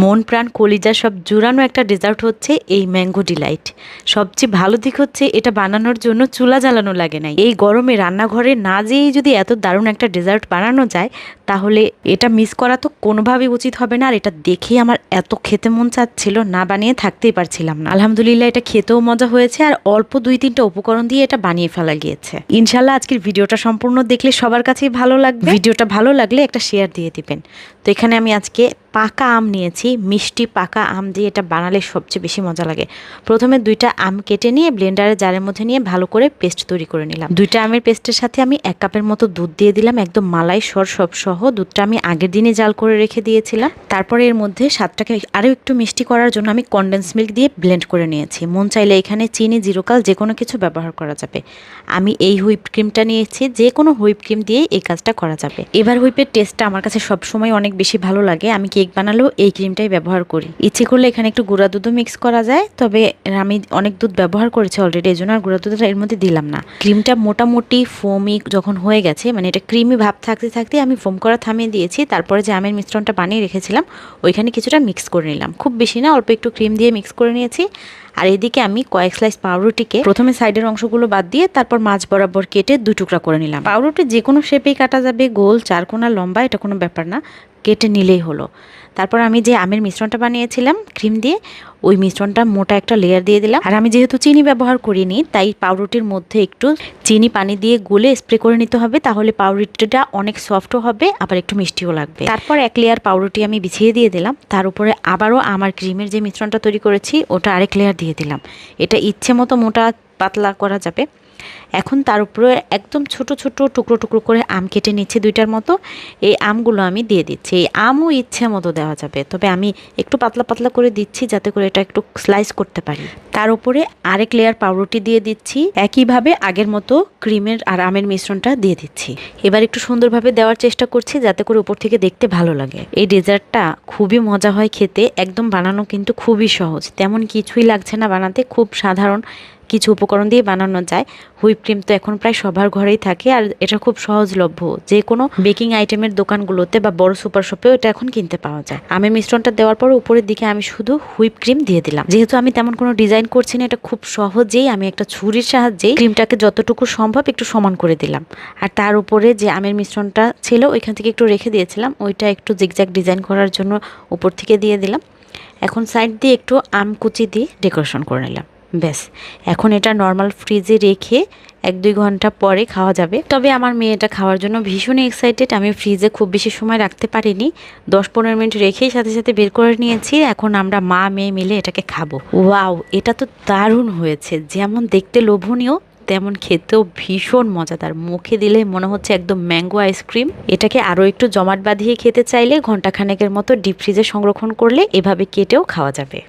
মন, প্রাণ, কলিজা সব জুড়ানো একটা ডেজার্ট হচ্ছে এই ম্যাঙ্গো ডিলাইট সবচেয়ে ভালো দিক হচ্ছে এটা বানানোর জন্য চুলা জ্বালানো লাগে নাই। এই গরমে রান্নাঘরে না যেয়েই যদি এত দারুণ একটা ডেজার্ট বানানো যায়, তাহলে এটা মিস করা তো কোনোভাবেই উচিত হবে না। আর এটা দেখেই আমার এত খেতে মন চাচ্ছিল, না বানিয়ে থাকতেই পারছিলাম না। আলহামদুলিল্লাহ এটা খেতেও মজা হয়েছে আর অল্প দুই তিনটা উপকরণ দিয়ে এটা বানিয়ে ফেলা গিয়েছে। ইনশাল্লাহ আজকের ভিডিওটা সম্পূর্ণ দেখলে সবার কাছেই ভালো লাগবে। ভিডিওটা ভালো লাগলে একটা শেয়ার দিয়ে দিবেন। তো এখানে আমি আজকে পাকা আম নিয়েছি, মিষ্টি পাকা আম দিয়ে এটা বানালে সবচেয়ে বেশি মজা লাগে। প্রথমে দুইটা আম কেটে নিয়ে ব্লেন্ডারে জারের মধ্যে নিয়ে ভালো করে পেস্ট তৈরি করে নিলাম। দুইটা আমের পেস্টের সাথে আমি এক কাপের মতো দুধ দিয়ে দিলাম, একদম মালাই সর সব সহ। দুধটা আমি আগের দিনে জাল করে রেখে দিয়েছিলাম। তারপরে এর মধ্যে স্বাদটাকে আরও একটু মিষ্টি করার জন্য আমি কন্ডেন্স মিল্ক দিয়ে ব্লেন্ড করে নিয়েছি। মন চাইলে এখানে চিনি জিরোকাল যে কোনো কিছু ব্যবহার করা যাবে। আমি এই হুইপ ক্রিমটা নিয়েছি যে কোনো হুইপ ক্রিম দিয়ে এই কাজটা করা যাবে। এবার হুইপের টেস্টটা আমার কাছে সবসময় অনেক বেশি ভালো লাগে। আমি কেক বানালেও এই ক্রিমটাই ব্যবহার করি। ইচ্ছে করলে এখানে একটু গুঁড়া দুধও মিক্স করা যায়, তবে আমি অনেক দুধ ব্যবহার করেছি অলরেডি এই জন্য আর গুঁড়া দুধটা এর মধ্যে দিলাম না। ক্রিমটা মোটামুটি ফোমি যখন হয়ে গেছে মানে এটা ক্রিমি ভাব থাকতে থাকতে আমি ফোম করা থামিয়ে দিয়েছি, তারপরে যে আমের মিশ্রণটা বানিয়ে রেখেছিলাম, ওইখানে কিছুটা মিক্স করে নিলাম। খুব বেশি না, অল্প একটু ক্রিম দিয়ে মিক্স করে নিয়েছি। আর এদিকে আমি কয়েক স্লাইস পাউরুটিকে প্রথমে সাইডের অংশগুলো বাদ দিয়ে তারপর মাছ বরাবর কেটে দুই টুকরা করে নিলাম। পাউরুটি যে কোনো শেপেই কাটা যাবে, গোল চারকোনা লম্বা, এটা কোনো ব্যাপার না, কেটে নিলেই হলো। তারপর আমি যে আমের মিশ্রণটা বানিয়েছিলাম, ক্রিম দিয়ে, ওই মিশ্রণটা মোটা একটা লেয়ার দিয়ে দিলাম। আর আমি যেহেতু চিনি ব্যবহার করিনি, তাই পাউরুটির মধ্যে একটু চিনি পানি দিয়ে গুলে স্প্রে করে নিতে হবে, তাহলে পাউরুটিটা অনেক সফটও হবে, আবার একটু মিষ্টিও লাগবে। তারপর এক লেয়ার পাউরুটি আমি বিছিয়ে দিয়ে দিলাম। তার উপরে আবারও আমার ক্রিমের যে মিশ্রণটা তৈরি করেছি, ওটা আরেক লেয়ার দিয়ে দিলাম। এটা ইচ্ছে মতো মোটা পাতলা করা যাবে। এখন তার উপরে একদম ছোট ছোট টুকরো টুকরো করে আম কেটে নিচ্ছি দুইটার মতো। এই আমগুলো আমি দিয়ে দিচ্ছি। এই আমও ইচ্ছে মতো দেওয়া যাবে। তবে আমি একটু পাতলা পাতলা করে দিচ্ছি যাতে করে এটা একটু স্লাইস করতে পারি। তার উপরে আরেক লেয়ার পাউরুটি দিয়ে দিচ্ছি। একইভাবে আগের মতো ক্রিমের আর আমের মিশ্রণটা দিয়ে দিচ্ছি। এবার একটু সুন্দরভাবে দেওয়ার চেষ্টা করছি যাতে করে উপর থেকে দেখতে ভালো লাগে। এই ডেজার্টটা খুবই মজা হয় খেতে। একদম বানানো কিন্তু খুবই সহজ। তেমন কিছুই লাগছে না বানাতে। খুব সাধারণ কিছু উপকরণ দিয়ে বানানো যায়। হুইপ ক্রিম তো এখন প্রায় সবার ঘরেই থাকে আর এটা খুব সহজলভ্য। যে কোনো বেকিং আইটেমের দোকানগুলোতে বা বড় সুপার শপেও এটা এখন কিনতে পাওয়া যায়। আমি মিশ্রণটা দেওয়ার পর উপরের দিকে আমি শুধু হুইপ ক্রিম দিয়ে দিলাম। যেহেতু আমি তেমন কোনো ডিজাইন করছি না, এটা খুব সহজেই আমি একটা ছুরির সাহায্যে ক্রিমটাকে যতটুকু সম্ভব একটু সমান করে দিলাম। আর তার উপরে যে আমের মিশ্রণটা ছিল, ওইখান থেকে একটু রেখে দিয়েছিলাম। ওইটা একটু জিগজ্যাগ ডিজাইন করার জন্য উপর থেকে দিয়ে দিলাম। এখন সাইড দিয়ে একটু আম কুচি দিয়ে ডেকোরেশন করে নিলাম। ব্যাস, এখন এটা নর্মাল ফ্রিজে রেখে এক দুই ঘণ্টা পরে খাওয়া যাবে। তবে আমার মেয়েটা খাওয়ার জন্য ভীষণ এক্সাইটেড আমি ফ্রিজে খুব বেশি সময় রাখতে পারিনি। দশ পনেরো মিনিট রেখেই সাথে সাথে বের করে নিয়েছি। এখন আমরা মা, মেয়ে মিলে এটাকে খাব। ওয়াও, এটা তো দারুণ হয়েছে। যেমন দেখতে লোভনীয়, তেমন খেতেও ভীষণ মজাদার। মুখে দিলে মনে হচ্ছে একদম ম্যাঙ্গো আইসক্রিম এটাকে আরও একটু জমাট বাঁধিয়ে খেতে চাইলে ঘন্টাখানেকের মতো ডিপ ফ্রিজে সংরক্ষণ করলে এভাবে কেটেও খাওয়া যাবে।